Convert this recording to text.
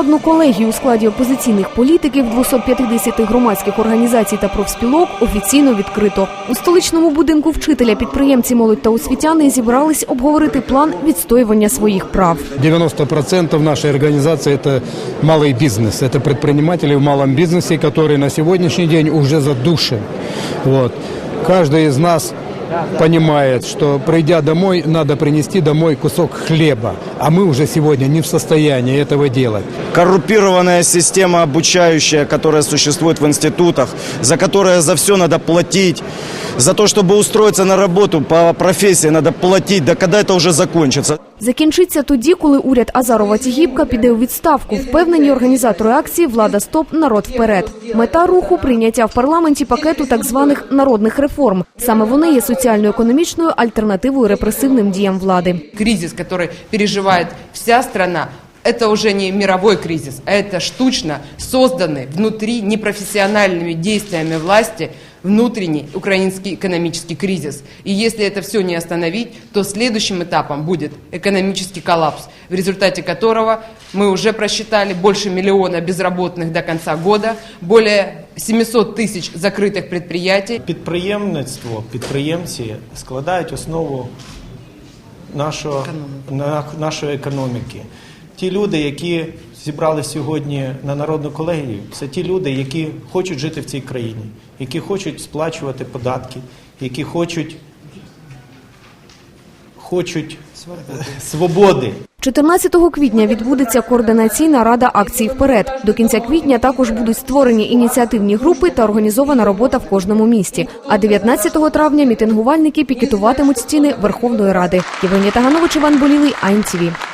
Народну колегію у складі опозиційних політиків 250 громадських організацій та профспілок офіційно відкрито. У столичному будинку вчителя підприємці, молодь та освітяни зібрались обговорити план відстоювання своїх прав. 90% нашей организации – это малый бизнес. Это предприниматели в малом бизнесе, которые на сегодняшний день уже задушены. Вот. Каждый из нас понимает, что придя домой, надо принести домой кусок хлеба. А мы уже сегодня не в состоянии этого делать. коррумпированная система обучающая, которая существует в институтах, за которое за все надо платить, за то, чтобы устроиться на работу по профессии надо платить, да когда это уже закончится? Закінчиться тоді, коли уряд Азарова Тігіпка піде у відставку. Впевнені організатори акції Влада Стоп народ вперед. Мета руху прийняття в парламенті пакету так званих народних реформ. Саме вони є соціально-економічною альтернативою репресивним діям влади. кризис, который переживает вся страна, это уже не мировой кризис, а это штучно созданный внутри непрофессиональными действиями власти внутренний украинский экономический кризис. И если это все не остановить, то следующим этапом будет экономический коллапс, в результате которого мы уже просчитали больше миллиона безработных до конца года, более 700 тысяч закрытых предприятий. Підприємництво, підприємці складають основу нашого, на, нашої економіки. Ті люди, які зібрали сьогодні на народну колегію, це ті люди, які хочуть жити в цій країні, які хочуть сплачувати податки, які хочуть, хочуть свободи. свободи. 14 квітня відбудеться координаційна рада акцій вперед. До кінця квітня також будуть створені ініціативні групи та організована робота в кожному місті. А 19 травня мітингувальники пікетуватимуть стіни Верховної Ради. Євгенія Таганович, Іван Болілий, АНТВ.